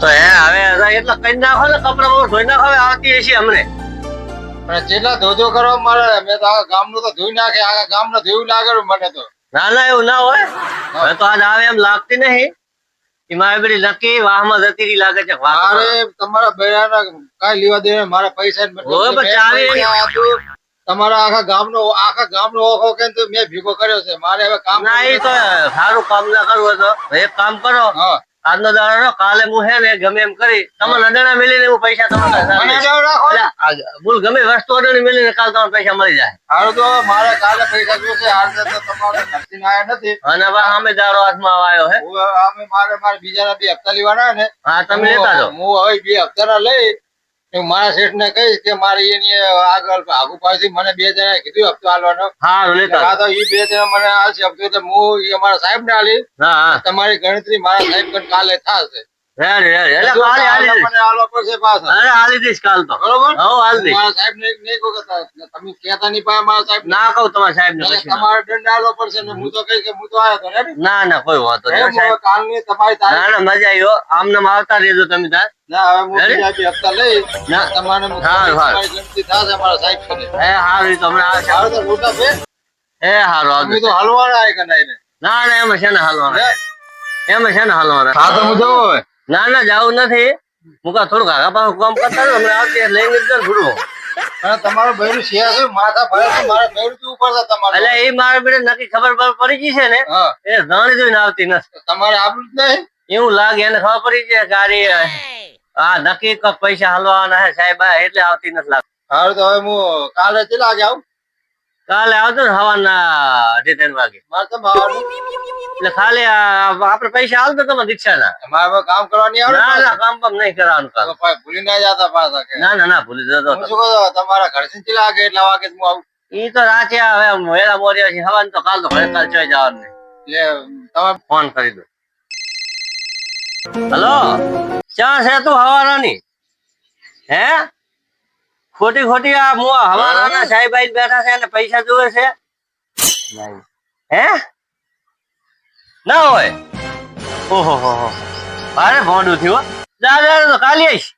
તો હે હવે એટલે કઈ નાખો ને કપડા બપડા ધોઈ નાખો આવતી હશે અમને પણ જેટલા ધોધો કરવા મારે મેં તો આખા ગામનું તો ધોઈ નાખે આખા ગામનું ધોયું લાગે મને તો. ના ના એવું ના હોય. હવે તો આજ આવે એમ લાગતી નહીં. એ મારી લકી વાહમાં જતી રહી લાગે છે મારે તમારા બૈરાના કાંઈ લેવા દે મારા પૈસા. તમારા આખા ગામનો આખા ગામનો ઓખો કે મેં ભેગો કર્યો છે. મારે હવે કામ ના એ તો સારું કામ ના કરવું તો. એક કામ કરો. હા. આજનો દાડો નો કાલે હું હે ને ગમે એમ કરી તમને નદણા મેલીને હું પૈસા તમને બોલ ગમે વસ્તુ અડણી મેલીને કાલ તમને પૈસા મળી જાય. હારું તો મારે કાલે પૈસા જોશે આજે તો તમારે નક્કી ના નથી. અને હવે અમે દાડો હાથમાં આવ્યો હે. અમે મારે મારે બીજાના બે હપ્તા લેવાના ને. હા તમે લેતા જાઓ. હું હવે બે હપ્તાના લઈ મારા શેઠ ને કહીશ કે મારે એની આગળ આગુ પાછળ મને બે જણા કીધું હપ્તો આલવાનો. હારું લેતા તો ઈ બે જણા મને આલશે હપ્તો એટલે હું અમારા સાહેબ ને આલી હા. હા તમારી ગણતરી મારા સાહેબ કાલે થશે. પાછા. હો ને ના કહું તમારા સાહેબ ના. તમારે દંડ આલવો પડશે ને હું તો કહીશ કે હું આવ્યો તો ના ના કોઈ વાંધો હો, ના ના મજા આવ્યો હો. આમને આવતા રેજો તમે તાર ના હવે હું હપ્તા લઈ ના. તમારે હું હારું, હારું. તમારી ગણતરી થશે મારા સાહેબ કરે એ હારું ઈ તો હમણાં તો મોટા બે એ હારું અમે તો હલવાના આય કનાઈ ના? ના એમાં છે ને હાલવાના. એમાં છે ને હાલવાના. હા તો હું જવું હવે. ના ના જાવું નથી. હું થોડું કાકા પાસે પાછું કામ કરતા રહો, હમણાં આવતી લઈને જ જાઉં થોડું અને તમારું બૈરું શિયા છે માથા ભરે મારે બૈરું કેવું પડશે તમારે? એટલે એ મારા બેડે નક્કી ખબર પડી ગઈ છે ને હા. એ જાણી જોઈને આવતી નથી. તમારે આબરું જ નહીં? એવું લાગે એને ખબર પડી છે કે આ નક્કી ક પૈસા હલવાના હે સાહેબ એટલે આવતી નથી લાગતી. હાલ તો હવે હું કાલે કેટલા વાગે આવું? કાલે આવજો ને હવાના અઢી ત્રણ વાગે. મારે તો એટલે ખાલી આપડે પૈસા હાલતો તમે દીક્ષાના મારે કામ કરવાની આવે ના ના કામ બામ નહીં કરવાનું કામ. ભૂલી ના જતા પાછા ના ના ના ભૂલી જતો હું તમારા ઘરથી કેટલા વાગે એટલા વાગે હું આવું? ઈ તો રાતે હવે વેલા મોર્યા છે હવાન તો કાલ તો ઘરે કાલ ચોઈ જવાનું. એટલે તમે ફોન કરી દો. હલો? ક્યાં છે તું હવારાની? હે? ખોટી ખોટી આ મો હવારાના સાહેબ આઈને બેઠા છે અને પૈસા જોવે છે? હે? ના હોય? ઓહો હો હો. અરે ભોંડું થયું. જા જા તો કાલી આવીશ.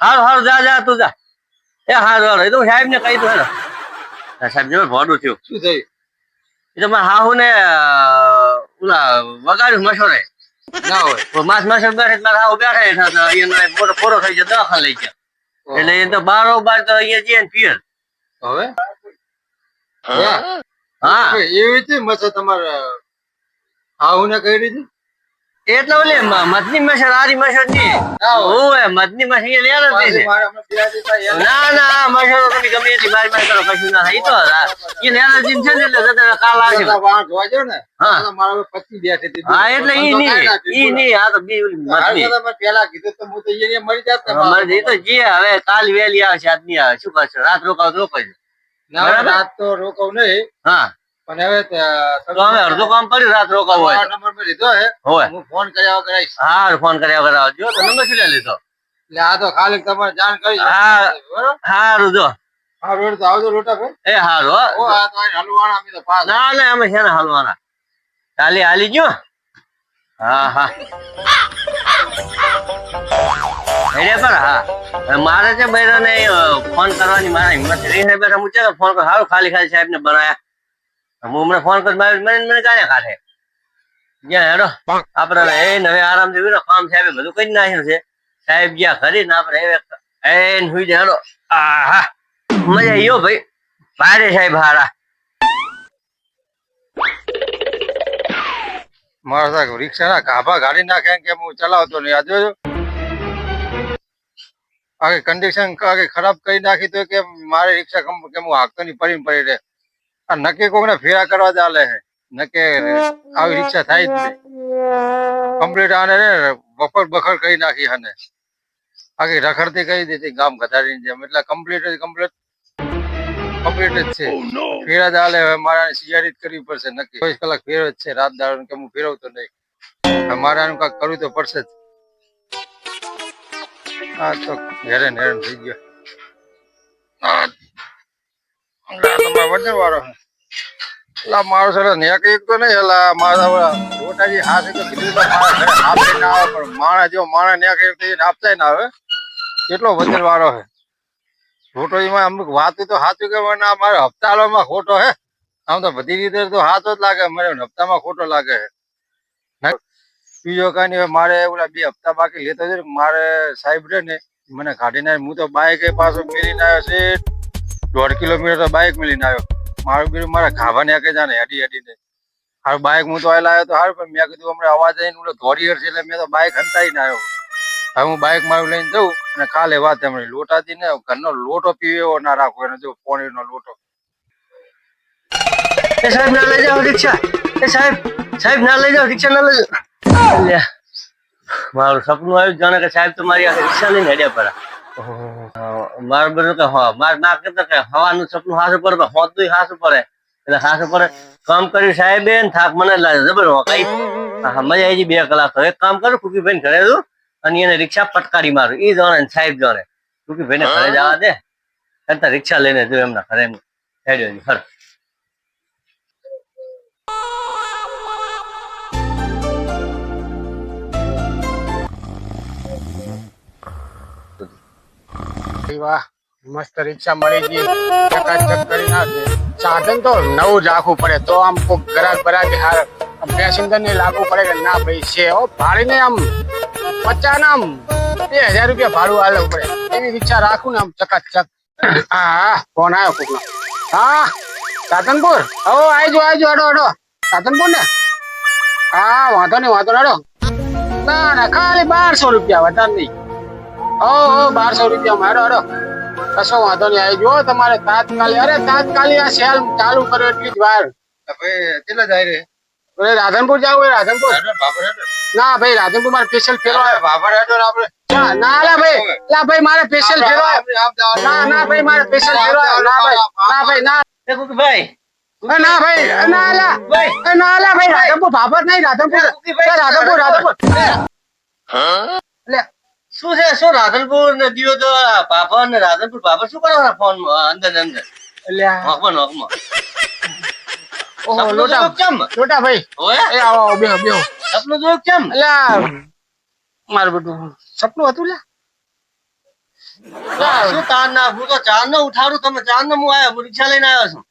હારું હારું જા જા તું જા. એ હારું હારું. એ તો સાહેબ ને કહી દો હેલો. સાહેબ જો ભોંડું થયું. શું થયું? એ તો મારા હાહુ ને ઓલા વગાડ્યું મશોરે. ના હોય. માસ મશોર બેઠે મારા હાહુ બેઠા મોટો પોરો થઈ ગયો દવાખાને લઈ ગયા. એટલે એ તો બારો બાર તો અહીંયા જઈએ ને પિયર હવે? હા. હા. એવી રીતે મસ્ત તમારે હાહુ ને કહી દીધી? એટલે ઓલે મધની મશર આરી મશરની ઓય મધની મશર અહીંયા લેર પાછી મારે એમ. ના ના મશર તમે ગમે એટલી મારી મારી કરો કશું ના થાય. તો એ લેર જ છે ને એટલે જતા કાલ આવશે. બધા જોજો ને હા. મારા પચી બેઠી હતી. હા એટલે ઈ ના ઈ ની. આ તો બી ઓલી મધની. પેલા કીધું તો હું તો અહીંયા મરી જાત અમારે એ તો જે હવે કાલ વેલી આવશે આજની આવે. શું કરશે? રાત રોકાવ રોકાય ના, રાત તો રોકાવ નહીં. હા. પણ હવે તો અમે અડધું કામ કર્યું રાત રોકાવું હોય નંબર મેં લીધો હે. હોય. હું ફોન કર્યા વગર આવીશ. હા ફોન કર્યા કરાવજો તો નંબર શું લીધો? એટલે આ તો ખાલી તમારે જાણ કરી હા. બરોબર? હારું જો. હા રોડ તો આવજો રોટા ભાઈ. એ હારું ઓ હો. આ તો અહીં અમે તો પાસ ના ના અમે છે ને હાલવાના. ખાલી હાલી ગયો. હા હા. પર હા. મારે છે બૈરાને ફોન કરવાની મારા હિંમત રહી બેઠા હું છે ફોન કરો. સારું ખાલી ખાલી સાહેબ ને બનાયા. હું હમણાં ફોન કરી મારી મને મને કાઢે કાઢે જ્યાં હેડો. હવે એ હવે આરામથી કામ સાહેબ બધું કરી નાખ્યું છે. સાહેબ જ્યાં ખરી ને આપડે હવે એ સુઈ જાય હેડો. આહા. મજા આવ્યો ભાઈ. ભારે સાહેબ હારા. મારા સાહેબ રિક્ષા ના ગાભા ગાડી નાખે કે હું ચલાવતો નહીં. આ જોજો. આખી કન્ડિશન આખી ખરાબ કરી નાખી તો કે મારે રિક્ષા કમ કે હું હાકતો નહીં પડીને પડી રહે નક્કી કોકને ફેરા કરવા ચાલે છે. નકે આવી રિક્ષા થાય જ નહીં. કમ્પ્લીટ આને બફર બખર કરી નાખી હને આખી રખડતી કરી દીધી ગામ ગધાડીની જેમ. એટલે કમ્પ્લીટ કમ્પ્લીટ કમ્પ્લીટ જ છે. ફેરા ચાલે હવે મારે સિયારી જ કરવી પડશે નક્કી. ચોવીસ કલાક ફેરો જ છે. રાત દાડો કે હું ફેરવતો નહીં. હવે મારે કાંઈક કરવું તો પડશે જ. હા તો હેરાન હેરાન થઈ ગયો. એલા મારો સર નેક એક તો નહીં એલા મારા મોટાજી હાથ તો કીધું તો આપે ના આવે એક કેટલો વજન વાળો હે ખોટો એમાં અમુક વાત તો સાચું કે ના મારે હપ્તામાં ખોટો હે આમ તો બધી રીતે તો સાચો જ લાગે મારે હપ્તામાં ખોટો લાગે બીજો કઈ નહીં મારે ઓલા બે હપ્તા બાકી લેતો છે મારે સાહેબ રે ને, મને કાઢીને હું તો બાઈક પાછો મેરીને આવ્યો છે. દોઢ કિલોમીટર તો બાઈક મેલીને આવ્યો. મારું બીજું મારા ખાવા ને જાને હેડી હેડીને. હારું બાઈક હું તો આવેલા આવ્યો તો હારું, પણ મેં કીધું હમણાં અવાજ આવીને ઓલો ધોરી છે એટલે મેં તો બાઈક હંતાઈને આવ્યો. હવે હું બાઇક મારું લઈને જઉં અને કાલે વાત એમણે લોટાથી ને ઘરનો લોટો પીવે એવો ના રાખવો એને જો પોણીનો લોટો. એ સાહેબ, ના લઈ જાઓ રિક્ષા. એ સાહેબ સાહેબ, ના લઈ જાઓ રિક્ષા, ના લઈ જાઓ. મારું સપનું આવ્યું જાણે કે સાહેબ તમારી મારી રિક્ષા લઈને હેડ્યા પડા મારું બધું કે હા માર ના કહેતા કે હવાનું સપનું હાસું પણ હોતું હાસ ઉપર એટલે હાસ પડે કામ કર્યું સાહેબે ને થાક મને લાગે જબર કઈ હા મજા આવી બે કલાક એક કામ કરું કુકીભાઈ ઘરે જઉં અને એને રિક્ષા પટકારી મારું. એ જાણે ને સાહેબ જાણે. કુકીભાઈ ને ઘરે જવા દે. કરતા રિક્ષા લઈને જો એમના ઘરે હેડ્યો હર. મસ્ત રિક્ષા મળી ગઈ. ચકાચક કરી નાખે સાધન તો નવું જ રાખવું પડે. તો આમ કોક ગરાક બરાક હાર પેસેન્જર ને લાગવું પડે કે ના ભાઈ, છે હો, ભાડીને આમ પચાસ આમ બે હજાર રૂપિયા ભાડું આલવું પડે એવી રિક્ષા રાખું ને આમ ચકાચક. હા ફોન આવ્યો કોકનો. હા સાધનપુર હો આઈજો આઈજો અડો અડો સાધનપુર ને? હા, વાંધો નહીં, વાંધો અડો ના ના, ખાલી બારસો રૂપિયા, વધારે નહીં. હો હો બારસો રૂપિયા મારો અડો કશો વાંધો નહીં. આવી જો તમારે તાત્કાલિક અરે તાત્કાલિક આ સેલ ચાલુ કરો એટલી જ વાર. કેટલા જાય રે? અરે રાધનપુર જાવ રાધનપુર? ના ભાઈ રાધનપુર મારે સ્પેશિયલ ફેરો આપણે. ના ના ભાઈ. ના ભાઈ મારે સ્પેશિયલ ફેરો ના ના ભાઈ મારે સ્પેશિયલ ફેરો ના ભાઈ. ના ભાઈ ના. ભાઈ ના ભાઈ. એ ના લા. ભાઈ એ ના લા ભાઈ. રાધનપુર ભાભર નહીં રાધનપુર રાધનપુર રાધનપુર. એટલે શું છે? શું રાધનપુર ને દિયો તો પાપા ને રાધનપુર પાપા શું કરો ફોન અંદર અંદર. નોકમાં નોકમાં ચાર નો ઉઠાડું. તમે ચાર નો હું આવ્યો રિક્ષા લઈને આવ્યો છું.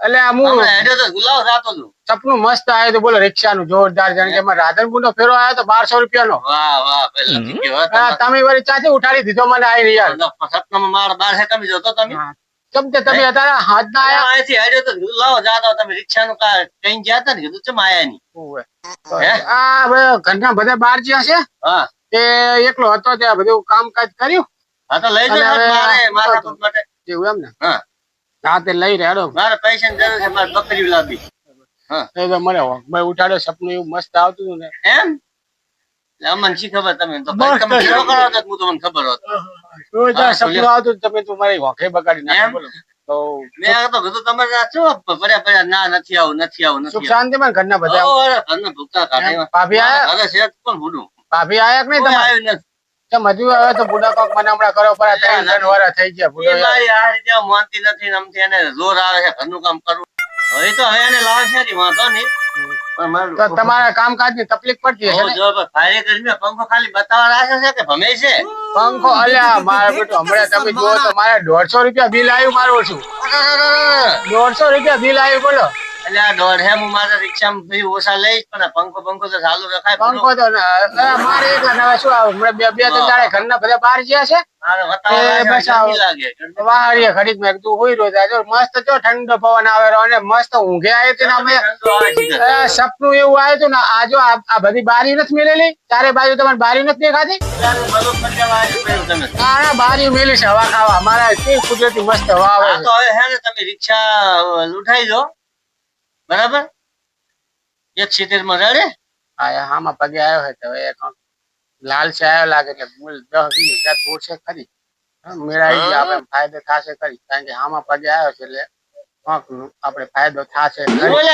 એટલે આ હું તો ગુલાવ જાતો છું સપનું મસ્ત આવ્યું તો બોલો રિક્ષા નું જોરદાર જાણે કે રાધનપુર નો ફેરો આવ્યો તો બારસો રૂપિયા નો વાહ વાહ પેલા થી કહેવાય તમે વળી ચાથી ઉઠાડી દીધો મને આવી યાર. સપનામાં મારા બાર તમે જોતો તમે? કેમ તે તમે અત્યારે હાથ ના આયા અહીંથી હેડ્યો તો ગુલાવ જાતો તમે રિક્ષા નું કઈ ગયા હતા ને કીધું ચમ આયા નહીં? આ ઘરના બધા બાર જ્યાં છે હા. તે એકલો હતો ત્યાં બધું કામકાજ કર્યું. હા તો લઈ જાય મારે મારા માટે. એવું એમ ને. હા. હા તે લઈ રેડો મારે પૈસા ની જરૂર છે મારે બકરી લાવી હા. એ તો મને ભાઈ ઉઠાડ્યો સપનું એવું મસ્ત આવતું હતું ને. એમ? અમને શી ખબર તમે તો તમે કેવો કરો તો હું તમને ખબર હોત. જોરદાર હા, સપનું આવતું તમે તો મારી વાંખે બગાડી? નાખી બોલો. તો મેં તો કીધું તમે શું પડ્યા પડ્યા? ના નથી આવું નથી આવું સુખ શાંતિ માં ઘરના બધા. ઘરના ભૂખતા કાઢે? ભાભી આયા? ઘરે છે પણ ભાભી આયા કે નહીં આવ્યું નથી. કેમ હજુ આવે તો બુડા કોક મને હમણાં કરો પર ત્રણ ત્રણ વાળા થઈ ગયા બુડો મારી આ રીતે માનતી નથી ને એને જોર આવે છે ઘરનું કામ કરવું. હવે તો હવે એને લાવશે નહીં વાંધો નહીં. પણ તો તમારા કામકાજની તકલીફ પડતી હશે જો પણ કરીને પંખો ખાલી બતાવવા રાખે છે કે ભમે છે? પંખો અલ્યા મારા બેટો હમણાં તમે જુઓ તો મારે દોઢસો રૂપિયા બિલ આવ્યું મારું છું દોઢસો રૂપિયા બિલ આવ્યું બોલો. એટલે આ દોઢે હું મારા રિક્ષામાં ભઈ ઓછા લઈશ પણ પંખો પંખો તો ચાલુ રખાય. પંખો તો મારે એકલા નવા શું આવે? હમણાં બે બે ત્રણ દાડે ઘરના બધા બહાર ગયા છે. સપનું એવું આવ્યું હતું ને આજો આ બધી બારી નથી મેલેલી. ચારે બાજુ તમારે બારી નથી દેખાતી? બારી મેલી છે હવા ખાવા. મારા કુદરતી મસ્ત હવા આવે તો હવે હે ને તમે રિક્ષા લૂંટાઈ દો બરાબર? એક સિત્તેરમાં રડે? હા આમાં પગે આવ્યો હોય તો લાલ છે આવ્યો લાગે એટલે મૂળ દસ વીસ હજાર તોડશે ખરી. હા, આપણે ફાયદો થશે ખરી. કારણ કે આમાં પગે આવ્યો છે એટલે આપણે ફાયદો થશે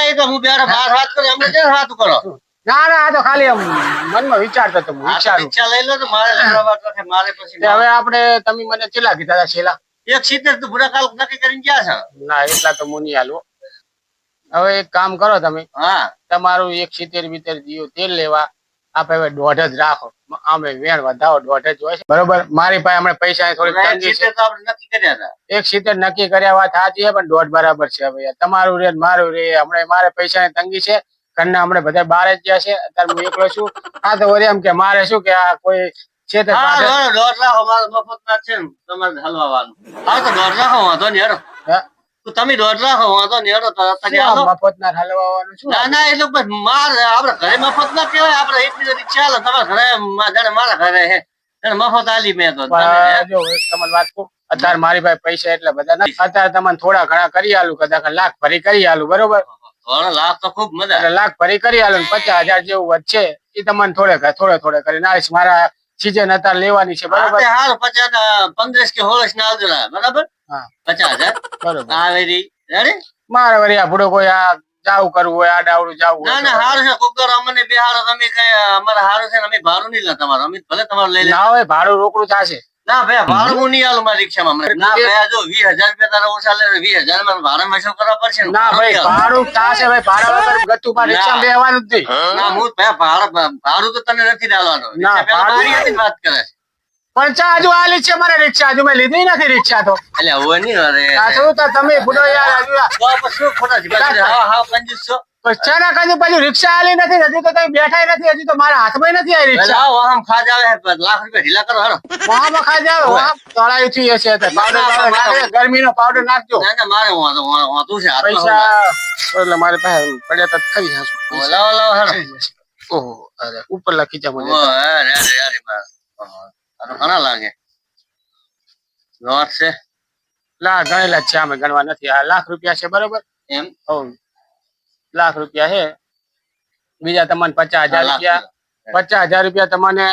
એ તો હું બેઠો બહાર વાત કરું અમને કેમ વાત કરો? ના ના આ તો ખાલી મનમાં વિચારતો હતો હું વિચારું. લઈ લો તો મારે મારે પછી હવે આપણે તમે મને કેટલા કીધા હતા છેલ્લા? એક સિત્તેર તો બુરા કાલ નક્કી કરીને ગયા છે? ના એટલા તો મુનિયા હાલું હવે એક કામ કરો તમે. હા. તમારું એક સિત્તેર બીતેર જીઓ તેલ લેવા. આપણે હવે દોઢ જ રાખો. અમે વેણ વધાવો દોઢ જ હોય છે. બરોબર? મારી પાસે હમણાં પૈસા થોડી તંગી છે. નક્કી કર્યા હતા. એક સિત્તેર નક્કી કર્યા વાત સાચી છે પણ દોઢ બરાબર છે હવે તમારું રે મારું રે. હમણાં મારે પૈસા તંગી છે. ઘરના હમણાં બધા બહાર જ ગયા છે. અત્યારે હું એકલો છું. આ તો વળી એમ કે મારે શું કે આ કોઈ છે તે દોઢ લાખ મફત ના છે તમારે હલવાવાનું. હા તો દોઢ લાખ વાંધો નહીં તમે દોઢ રાખો વાંધો નહીં. હેડો તો મફત હાલો હલવાવાનું શું? ના ના એટલે બસ માર આપડે ઘરે મફત ના કહેવાય આપડે એટલી બધી હાલે તમારા ઘરે જાણે મારા ઘરે હે. મફત આલી મેં તો. જો તમને વાત કહું અત્યારે મારી પાસે પૈસા એટલા બધા નથી. અત્યારે તમને થોડા ઘણા કરી આલું કદાચ લાખ ભરી કરી આલું બરોબર? લાખ તો ખૂબ મજા લાખ ભરી કરી આલું ને પચાસ હજાર જેવું વધશે એ તમને થોડે થોડે થોડે કરીને આવીશ મારા સીઝન અત્યારે લેવાની છે બરાબર? હાલ પચાસ ના પંદરસ કે હોળસ ના આવજો બરાબર? હા. પચાસ હજાર? બરોબર. આવેરી રેડી મારે વરી આપડે કોઈ આ જાવું કરવું હોય આ ડાવડું જાવું ના ના હારું છે. કોક અમને બે હારો તમે કઈ અમારે હારું છે અમે ભાડું નહીં લે તમારું. અમે ભલે તમારે લઈ લે. ના હોય ભાડું રોકડું થશે. ના ભાઈ ભાડું હું નહીં આલું મારી રિક્ષામાં હમણાં. ના ભાઈ જો વીસ હજાર રૂપિયા તારા ઓછા લે વીસ હજારમાં ભાડે વસૂલ કરવા પડશે ના. ભાઈ ભાડું થશે ભાઈ ભાડા વગર ગતું રિક્ષા ના. જ નહીં. ના હું ભાઈ ભાડું ભાડું તો તને નથી ડાલવાનું. ના, ભાડું- વાત કરે છે. પણ ચા હજુ આલી છે મારે રિક્ષા હજુ મેં લીધી નથી રિક્ષા તો. એટલે હવે નહીં અરે. આ તો તમે ભૂડો યાર હજુ આ- ના કાજુ પાછું રિક્ષા આલી નથી હજી તો કઈ બેઠા નથી હજી તો મારા હાથમાં નથી આવી રિક્ષા. આવો ખાજ આવે લાખ રૂપિયા ઢીલા કરો હાલો. વહામાં ખાઈ જાવ ઓય. વહા તળાયું હશે તો પાવડર પાવડર ગરમીનો પાવડર નાખજો. ના ના મારે વાંધો છે પૈસા. એટલે મારી પાસે પડ્યા તો થઈ જશે. ઓહો અરે ઉપર લખી. અરે, અરે, અરે, આ તો ઘણા લાગે. લોટ છે. લા ગણેલા છે અમે ગણવા નથી. આ લાખ રૂપિયા છે બરોબર? એમ. લાખ રૂપિયા છે. બીજા તમને પચાસ હજાર રૂપિયા. પચાસ હજાર રૂપિયા તમને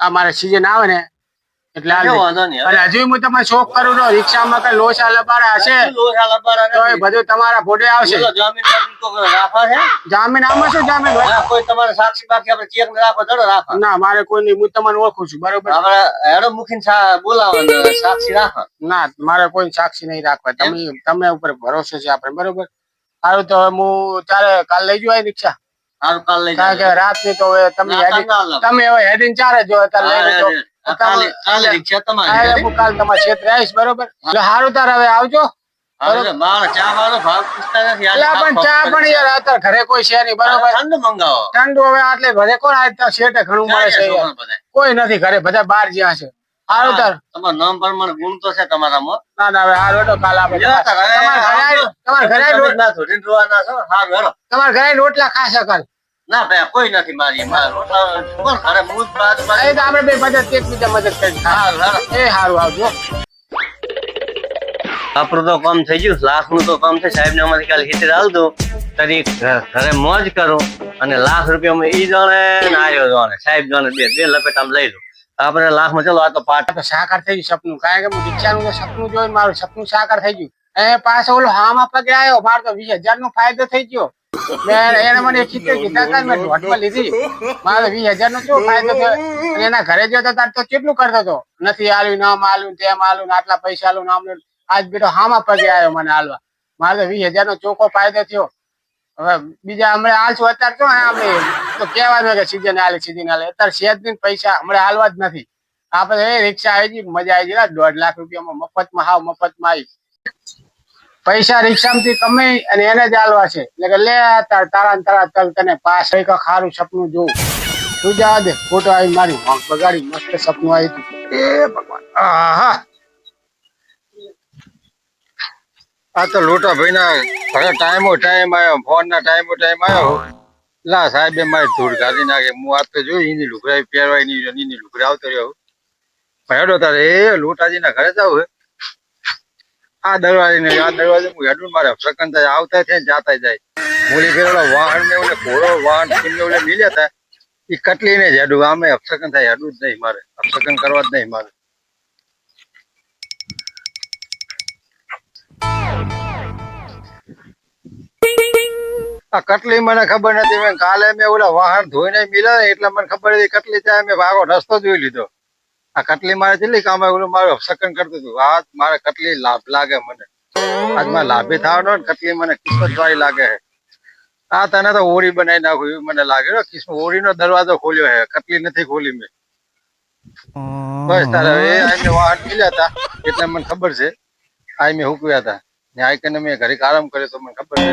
આ મારે સિઝન આવે ને એટલે હજુ હું તમને શોખ કરું તો રિક્ષામાં કઈ લોચા લબાડા હશે તો એ બધું તમારા ભોડે આવશે. જામીન આમાં શું જામીન? કોઈ તમારે સાક્ષી બાકી આપણે ચેક રાખો ના મારે કોઈ નહીં હું તમને ઓળખું છું બરોબર? આપણે હેડો મૂકીને બોલાવો સાક્ષી રાખો ના મારે કોઈ સાક્ષી નહીં રાખવા. તમે તમે ઉપર ભરોસો છે આપણે બરોબર? સારું તો હવે હું ત્યારે કાલ લઈ જવાય રિક્ષા? સારું કાલ લઈ કારણ કે રાતની તો તમે. તમે હવે હેડિંગ ચારે જો અત્યારે લઈ લેજો કાલે- કાલે રિક્ષા તમારી હું કાલ તમારા ક્ષેત્રે આવીશ બરોબર? સારું તારે હવે આવજો. હારું કોઈ છે નહીં બરોબર? ઠંડુ હવે આટલે ઘરે કોણ શેઠે ઘણું મળે છે કોઈ નથી ઘરે બધા બાર જ્યાં છે. સારું તાર. તમારું નામ પ્રમાણે ગુણ તો છે તમારામાં. ના ના હવે સારું હેડો કાલ આપણે તમારા ઘરે હારું. તમારા ઘરે રોટલા ખાશે કાલ. ના ભાઈ કોઈ નથી મારી મારા. કોણ ઘરે હું જ બાજુ બાજુ. તો આપણે બે મદદ કરી. એ સારું આવજો. આપણું તો કામ થઈ ગયું લાખનું તો કામ છે સાહેબ ને અમારે કાલે હિતર હાલ દો. તારી ઘરે મોજ કરો અને લાખ રૂપિયામાં ઈ જાણે ને આર્યો જાણે. સાહેબ જાણે બે બે લપેટા આમ લઈ લો. આપણે લાખમાં ચલો આ તો પાટ તો સાકાર થઈ ગયું સપનું. કારણ કે હું દીક્ષાનું સપનું જોઈને મારું સપનું સાકાર થઈ ગયું. એ પાછો ઓલો હામાં પગે આવ્યો મારો તો વીસ હજાર નો ફાયદો થઈ ગયો. એને મને ખીચે કીધા હતા મેં દોઢમાં લીધી. મારે વીસ હજાર નો શું ફાયદો થયો? એના ઘરે જતો તાર તો કેટલું કરતો હતો? નથી આલ્યું નામ આલ્યું તેમ આલ્યું આટલા પૈસા આલું નામ આજ બેટો હામાં પગે આવ્યો મને હાલવા મારે વીસ હજાર નો ચોખ્ખો ફાયદો થયો. હવે બીજા હમણાં આલશું અત્યારે તો આપણે તો કહેવાનું કે સીઝન હાલે સીઝન હાલે અત્યારે સેજ દિન પૈસા હમણાં હાલવા જ નથી. આપણે એ રિક્ષા આવી ગઈ મજા આવી ગઈ. દોઢ લાખ રૂપિયામાં મફતમાં હાવ મફતમાં આવી. પૈસા રિક્ષામાંથી કમાઈ અને એને જ આલવા છે. એટલે કે લે તાર, તારા તારા તલ તને પાસ. કંઈક ખારું સપનું જોવું તું જા દે ફોટો આવી મારી હોંક બગાડી, મસ્ત સપનું આવી તું. એ ભગવાન. આહા. આ તો લોટા ભાઈ ના ઘરે ટાઈમો ટાઈમ આવ્યો ફોન ના ટાઈમો ટાઈમ આવ્યો. લા સાહેબે મારી ધૂળ કાઢી નાખે. હું આ તો જોઈ એની લુકરાઈ પહેરવાયની એની લુકડા આવતો રહ્યો. હેડો તારે, એ લોટાજી ના ઘરે જાવ હે. આ દરવાજે ને આ દરવાજે હું હેડું, મારે પ્રકન થાય, આવતા થાય જાતા જાય. મૂલી ફેરેલો વાહન ને ઓલે ઘોડો, વાહન ને ઓલે મિલ્યા હતા એ કટલી ને જ હેડું, આમે અપસકન થાય, હેડું જ નહીં મારે. અપસકન કરવા જ નહીં મારે. આ કટલી મને ખબર નથી, કાલે મેં ઓલા વાહન ધોઈને મિલા એટલે મને ખબર હતી કટલી ત્યાં મેં ભાગો રસ્તો જોઈ લીધો. આ કટલી મારે કેટલી કામ આવે મારે અપસકન કરતું હતું. આજ મારે કટલી લાભ લાગે મને. આજ મારે લાભે થવાનો ને કટલી મને કિસ્મત વાળી લાગે છે. આ તને તો ઓરી બનાવી નાખું એવું મને લાગે કિસ્મત ઓરી નો દરવાજો ખોલ્યો છે. કટલી નથી ખોલી મેં. બસ તારે એ આઈને વાહન મળ્યા હતા. એટલે મને ખબર છે. આ મેં હુકવ્યા હતા. ને કને મેં ઘરે આરામ કર્યો તો મને ખબર છે.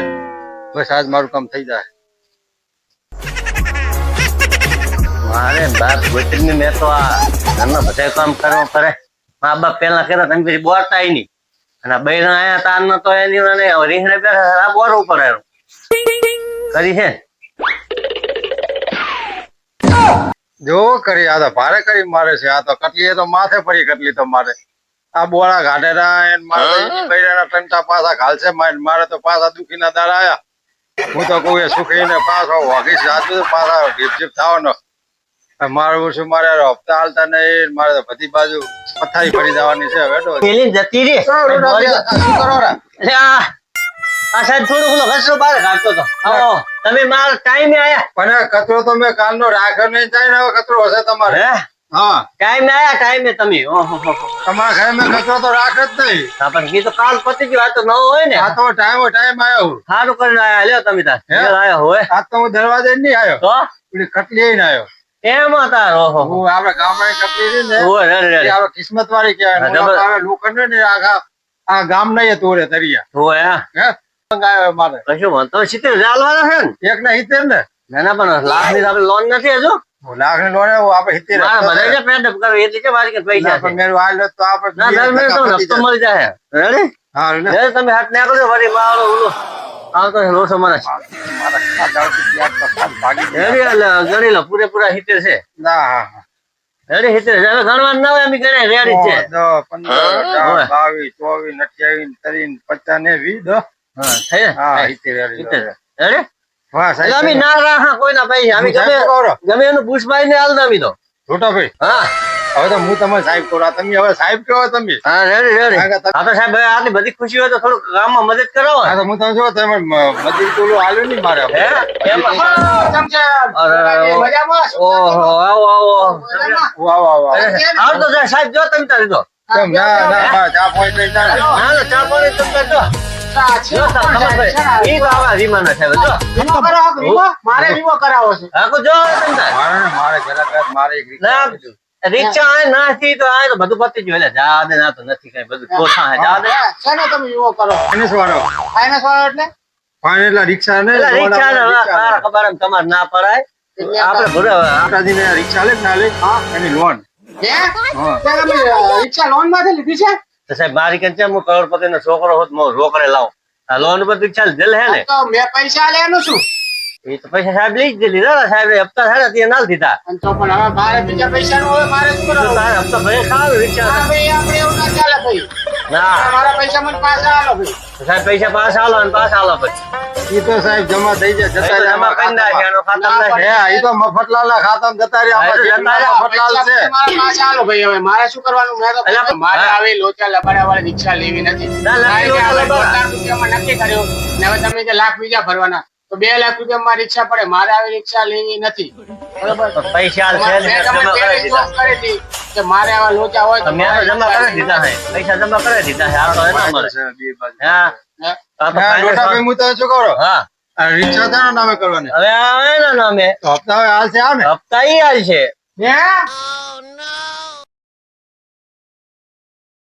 બસ આજ મારું કામ થઈ જાય. મારે બાપ ગોતરી મેં તો આ ઘરના બધા કામ કરવા પડે મા બાપ પેલા કર્યા તમે પછી બોરતા નહીં. અને બૈરા આયા તાર ન તો એની અને રીંગણે બેઠા આ બોર ઉપર કરી છે જો કરી, આ તો ભારે કરી મારે છે, આ તો કટલી તો માથે પડી કટલી તો મારે. આ બોળા ઘાટેરા એન મારે બૈરાના ટંટા પાછા ઘાલશે મારે તો પાછા દુખીના દાડા આયા. હું તો કહું એ સુખીને પાછો વાગીશ જાતું પાછા જીપ જીપ થવાનો. મારું શું મારે હપ્તા હાલતા નહીં મારે તો બધી બાજુ પથારી ફરી જવાની છે હવે પેલી જતી રે શું કરો રા એટલે આ આ સાહેબ થોડું કચરો બહાર કાઢતો હતો. તમે મારા ટાઈમે આયા. પણ કચરો તો મેં કાલનો રાખ્યો નહીં જાય ને કચરો હશે તમારે. હે? હા. ટાઈમે આયા ટાઈમે તમે. તમારા ઘરે મેં કચરો તો રાખ જ નહીં. હા, પણ તો કાલ પતી ગયું આ તો નવો હોય ને. આ તો ટાઈમ ટાઈમ આવ્યો સારું કરીને આયા લ્યો તમે તાર હે? લ્યો, હોય આજ તો હું દરવાજે નહીં આવ્યો તો? કટલી આવ્યો એમાં તાર ઓહો હું આપણે ગામડાની કપરી રહી ને હોય, રે રે. આપણે કિસ્મત વાળી કહેવાય. હા, ને ઓલા જબર. આવે લોખંડ ને આખા આ ગામ નહીં તોરે તરિયા હોય, હે? મંગાવ્યો મારે. કશું વાંધો. સિત્તેર હજાર છે ને? એક ને હિતેર ને? ના ના પણ લાખની આપણે લોન નથી હજુ. લાખ ને લોને આપણે હિતેર બધા જે કરો એટલી છે મારી પાસે તો આપણે ના હપ્તો મળી જાય. રેડી હા તમે હાથ ને કરજો વળી મારો ઓલો વ્યાજ તો. રેડી ગણી પૂરેપૂરા સિત્તેર છે. ના હા હા. રેડી હવે ગણવાનું ના હોય એમ ગણે રેડી છે. પંદર બાવીસ ચોવીસ અઠ્યાવીસ ત્રીસ પચાસ ને વીસ હા હિતે. રેડી અમે સાહેબ. ના રાખા કોઈના પૈસા. અમે ગમે ગમે એનું પુષ્પાઈ ને હાલ નામી દો છોટા ભાઈ. હા. હવે તો હું તમે સાહેબ કહું તમે હવે સાહેબ કહો તમે? હા રેડી રેડી. હા તો સાહેબ હવે આટલી બધી ખુશી હોય તો થોડુંક ગામમાં મદદ કરો. હા તો હું તમે જો તમે મજૂરી તો ઓલું નહીં મારે હે? એમ અરે, મજામાં ઓહો આવો આવો વાહ વાહ વાહ. આવ તો સાહેબ જો તમે તારી તો કેમ? ના ના ચા પોઈન્ટ ને. ચા પાણી તમે તો? મારે વીમો કરાવો છે. મારે મારે ઘરે મારે એક રિક્ષા નાથી તો આ બધું પતી ગયું. એટલે જા ના તો નથી કઈ બધું. કોઠા હે જા દે હે, તમે વીમો કરો. ફાઇનાન્સ વાળો. ફાઇનાન્સ વાળો એટલે? ફાઇનાન્સ એટલે રિક્ષા ને રિક્ષા આપણે તારા ખબર એમ ના પડાય. એટલે આપણે ભૂરે માતાજીને રિક્ષા લે ના લે. એની લોન હે? હા. ત્યાં તમે અ, રિક્ષા લોનમાંથી લીધી છે? તો સાહેબ મારી કે હું કરોડપતિ નો છોકરો હોત હું રોકડે લાવું. લોન પર રિક્ષા દિલ હે ને. તો મેં પૈસા લેવાનું શું? એ તો પૈસા સાહેબ લઈ જ લીધા સાહેબ હપ્તા થાય ત્યાં ના દીધા અને તો પણ હવે મારે બીજા પૈસા નું હવે મારે શું કરવાનું તારે હપ્તા ભાઈ ખાવ રિક્ષા ભાઈ આપણે એવું ના ચાલે ભાઈ. ના. મારા પૈસા મને પાછા આલો ભાઈ. સાહેબ પૈસા પાછા આલો અને પાછા આલો પછી. ઈ તો સાહેબ જમા થઈ જાય જતા જમા કરી નાખે એનો હે નાખે. તો મફતલાલ ના ખાતામાં જતા રહે હા, એ તો આમાં જતા રહે. મફતલાલ છે. મારા પાછા આલો ભાઈ હવે મારે શું કરવાનું? મેં તો મારે આવી લોચા લબાડા વાળી રિક્ષા લેવી નથી. ના, હવે લબાડા. દોઢ લાખ રૂપિયામાં નક્કી કર્યું. ને હવે તમે જે લાખ બીજા ભરવાના. તો બે લાખ રૂપિયામાં રિક્ષા પડે. મારે આવી રિક્ષા લેવી નથી. બરોબર? પૈસા છે મેં કરી કરી કે મારે આવા લોચા હોય તો મેં તો જમા કરી દીધા હે. પૈસા જમા કરી દીધા હે. આ તો એના છે, બાજુ. હા? હે? આ તો લોટાભાઈ, હું તને શું કહું? હા. આ રિક્ષા તારા નામે કરવાની. હવે આ એના નામે. તો હપ્તા હાલ છે આવ ને? હપ્તા ઈ હાલ છે. હે?